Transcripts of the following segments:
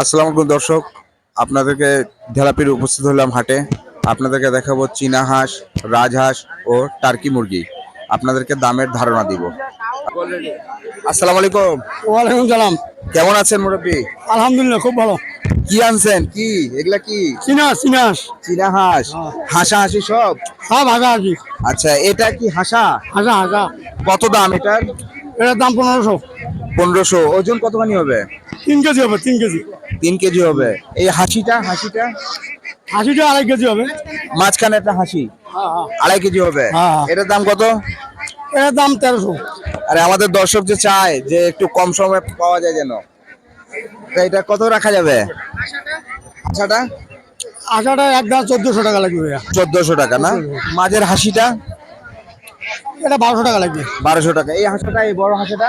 আসসালামু আলাইকুম দর্শক আপনাদেরকে ঢেলাপির উপস্থিত হলাম হাটে। আপনাদেরকে দেখাবো চীনা হাঁস রাজহাঁস ও টার্কি মুরগি। আপনাদেরকে দামের ধারণা দিব। আসসালামু আলাইকুম। ওয়ালাইকুম সালাম। কেমন আছেন মুরব্বী? আলহামদুলিল্লাহ খুব ভালো। কি আনছেন? কি? এগুলা কি? চিনাস চিনাস চীনা হাঁস হাঁসা হাঁসি সব? সব হাজা হাজি আচ্ছা এটা কি হাঁসা? হাজা হাজা কত দাম এটার? এটার দাম পনেরোশো। পনেরোশো। ওজন কতখানি হবে? তিন কেজি হবে তিন কেজি। তিন কেজি হবে। এই হাসিটা হাসিটা? আশিটা আড়াই কেজি হবে। মাঝখানে একটা হাসি। হ্যাঁ হ্যাঁ। আড়াই কেজি হবে। হ্যাঁ, হ্যাঁ। এটার দাম কত? এটার দাম তেরোশো। আরে আমাদের দর্শক যে চায় যে একটু কম সময়ে পাওয়া যায় যেন। তা এটা কত রাখা যাবে? আশাটা? এক দাম চোদ্দশো টাকা লাগবে। চোদ্দশো টাকা না? মাঝের হাসিটা? এটা বারোশো টাকা লাগবে। বারোশো টাকা। এই হাঁসটা এই বড় হাঁসটা?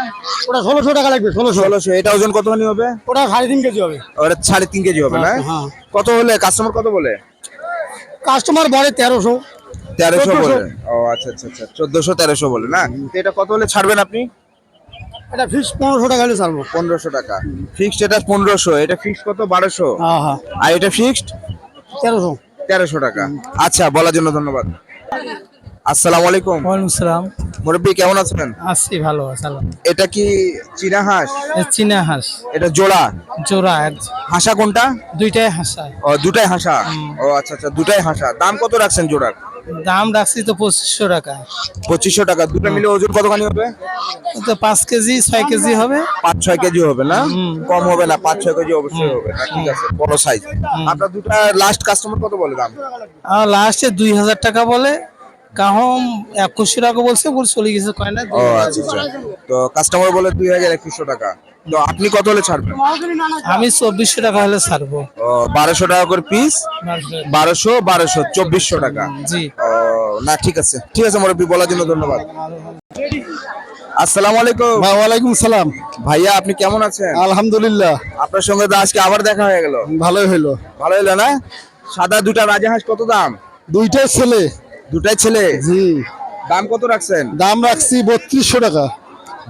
ওটা ষোলোশো টাকা লাগবে ষোলোশো। ষোলোশো। এটা ওজন কতখানি হবে? ওটা সাড়ে তিন কেজি হবে। ওটা সাড়ে তিন কেজি হবে না? হ্যাঁ। কত হলে? কাস্টমার কত বলে? কাস্টমার বলে তেরোশো। তেরোশো বলে। ও আচ্ছা আচ্ছা আচ্ছা চোদ্দশো তেরোশো বলে না? তো এটা কত হলে ছাড়বেন আপনি? এটা ফিক্স পনেরোশো টাকা হলে ছাড়বো। পনেরোশো টাকা। ফিক্সড এটা পনেরোশো এটা ফিক্সড কত? বারোশো? হ্যাঁ হ্যাঁ। আর এটা ফিক্সড তেরোশো। তেরোশো টাকা। আচ্ছা বলার জন্য ধন্যবাদ। আসসালামু আলাইকুম। ওয়ালাইকুম সালাম। মুরব্বী কেমন আছেন? আছি ভালো সালাম। এটা কি চীনা হাঁস? চীনা হাঁস। এটা জোড়া? জোড়া হাঁসা কোনটা? দুইটাই হাঁসা। ও দুটাই হাঁসা। ও আচ্ছা আচ্ছা দুটাই হাঁসা। দাম কত রাখছেন জোড়ার? দাম রাখছি তো পঁচিশশো টাকা। পঁচিশশো টাকা। দুটো মিলে ওজন কতখানি হবে? তো পাঁচ কেজি ছয় কেজি হবে। পাঁচ ছয় কেজি হবে না। কম হবে না পাঁচ ছয় কেজি অবশ্যই হবে না ঠিক আছে বড় সাইজ আপনার দুটা লাস্ট কাস্টমার কত বলে দাম? লাস্টে দুই হাজার টাকা বলে। কাহম একুশশো টাকা বলছে বল চলে গেছে কয় না? আচ্ছা আচ্ছা। তো কাস্টমার বলে দুই হাজার একুশশো টাকা। তো আপনি কত হলে ছাড়বেন? আমি চব্বিশশো টাকা হলে ছাড়বো। বারোশো টাকা করে পিস বারোশো। বারোশো চব্বিশশো টাকা। জি। না ঠিক আছে। ঠিক আছে মুরব্বী বলার জন্য ধন্যবাদ। আসসালামু আলাইকুম। ওয়ালাইকুম সালাম। ভাইয়া আপনি কেমন আছেন? আলহামদুলিল্লাহ। আপনার সঙ্গে তো আজকে আবার দেখা হয়ে গেল। ভালোই হইল ভালো হলো না? সাদা দুটা রাজাহাঁস কত দাম? দুইটাই ছেলে। দুটাই ছেলে? জি। দাম কত রাখছেন? দাম রাখছি বত্রিশশো টাকা।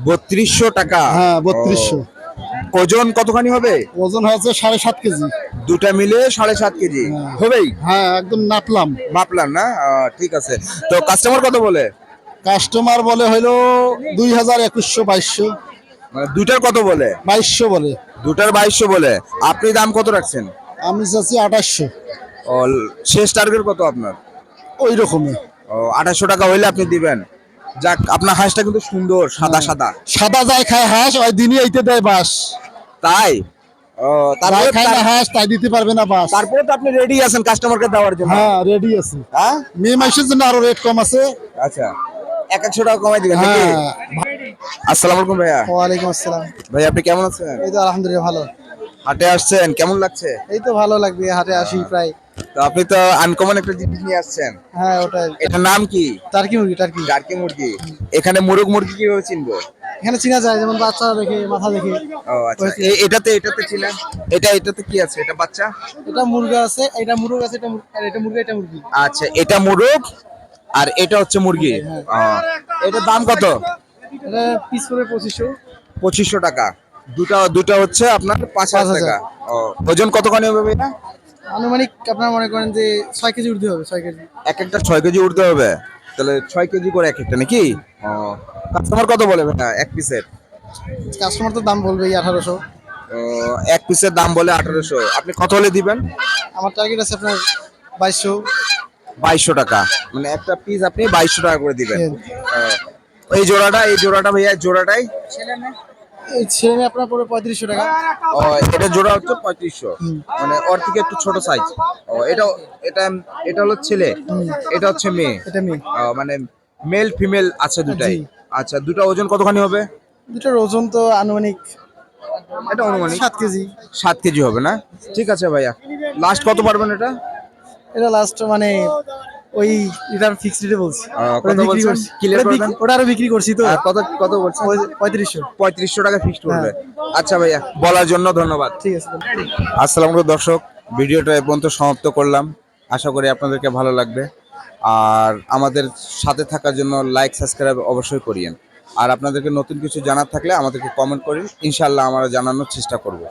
বত্রিশশো টাকা। হ্যাঁ, 3200 ও। ওজন কতখানি হবে? ওজন হচ্ছে সাড়ে সাত কেজি। দুটা মিলে সাড়ে সাত কেজি। হ্যাঁ। হবেই? হ্যাঁ একদম নাপলাম। মাপলাম না? ঠিক আছে। তো কাস্টমার কত বলে? কাস্টমার বলে হইল দুই হাজার একুশশো বাইশশো। মানে দুটার কত বলে? বাইশশো বলে। দুটার বাইশশো বলে। আপনি দাম কত রাখছেন? আমি চাচ্ছি আঠাশশো। শেষ টার্গেট কত আপনার? ওই রকমই। ও আঠাশশো টাকা হইলে আপনি দিবেন। যাক আপনার হাঁসটা কিন্তু সুন্দর সাদা সাদা। সাদা যায় খায় হাঁস ওই দিনই এইতে দেয় বাস। তাই? ও তাই তারপরে খায় না হাঁস তাই দিতে পারবে না বাস। তারপরে তো আপনি রেডি আছেন কাস্টমারকে দেওয়ার জন্য। হ্যাঁ রেডি আছে। হ্যাঁ? মে মাসের জন্য আরও রেট কম আছে। আচ্ছা এক একশো টাকা কমাই দিবেন নাকি? হ্যাঁ। আসসালামু আলাইকুম ভাইয়া। ওয়ালাইকুম আসসালাম। ভাই আপনি কেমন আছেন? এই তো আলহামদুলিল্লাহ ভালো। হাটে আসছেন কেমন লাগছে? এই তো ভালো লাগবে হাটে আসি প্রায়। তো আপনি তো আনকমন একটা জিনিস নিয়ে আসছেন। হ্যাঁ ওটাই। এটার নাম কি? টার্কি মুরগি টার্কি। জার্কি মুরগি। এখানে মুরগ মুরগি কীভাবে চিনবো? এখানে চিনা যায় যেমন বাচ্চা দেখে মাথা দেখে। ও আচ্ছা। এটাতে এটাতে ছিলেন এটা এটাতে কি আছে? এটা বাচ্চা? এটা মুরগা আছে এটা মুরগ আছে এটা আর এটা মুরগা এটা মুরগি। আচ্ছা এটা মুরগ আর এটা হচ্ছে মুরগি। ও, এটার দাম কত? এটা পিস করে পঁচিশশো। পঁচিশশো টাকা। দুটা দুটা হচ্ছে আপনার পাঁচ হাজার। টাকা। ও ওজন কতখানি হবে এটা আনুমানিক আপনারা মনে করেন যে ছয় কেজি উঠতে হবে ছয় কেজি। এক একটা ছয় কেজি উঠতে হবে? তাহলে ছয় কেজি করে এক একটা নাকি? কাস্টমার কত বলে এক পিসের কাস্টমার তো দাম বলবে আঠারোশো। এক পিসের দাম বলে আঠারোশো। আপনি কত হলে দিবেন? আমার টার্গেট আছে আপনার বাইশশো। বাইশশো টাকা। মানে একটা পিস আপনি বাইশশো টাকা করে দিবেন। হ্যাঁ। এই জোড়াটা এই জোড়াটা ভাইয়া জোড়াটাই? ছেলে মেয়ে আপনার পড়বে পঁয়ত্রিশশো টাকা। ও এটা জোড়া হচ্ছে পঁয়ত্রিশশো। মানে ওর থেকে একটু ছোট সাইজ ও এটা এটা এটা হলো ছেলে। এটা হচ্ছে মেয়ে। এটা মেয়ে। মানে মেল ফিমেল আছে দুটাই। আচ্ছা দুটো ওজন কতখানি হবে? দুটোর ওজন তো আনুমানিক এটা অনুমানিক সাত কেজি। সাত কেজি হবে না? ঠিক আছে ভাইয়া। লাস্ট কত পারবেন এটা? এটা লাস্ট মানে ওই এটা ফিক্সড রেটে বলছি। কত বলছেন? করছি। Clear ওটা আরও বিক্রি করছি তো। কত কত বলছেন? ওই পঁয়ত্রিশশো। পঁয়ত্রিশশো টাকা ফিক্সড করবে হ্যাঁ। আচ্ছা ভাইয়া বলার জন্য ধন্যবাদ। ঠিক আছে। আসসালামু আলাইকুম দর্শক ভিডিওটা এ পর্যন্ত সমাপ্ত করলাম। আশা করি আপনাদেরকে ভালো লাগবে। আর আমাদের সাথে থাকার জন্য লাইক সাবস্ক্রাইব অবশ্যই করিয়েন। আর আপনাদেরকে নতুন কিছু জানার থাকলে আমাদেরকে কমেন্ট করেন। ইনশাল্লাহ আমরা জানানোর চেষ্টা করব।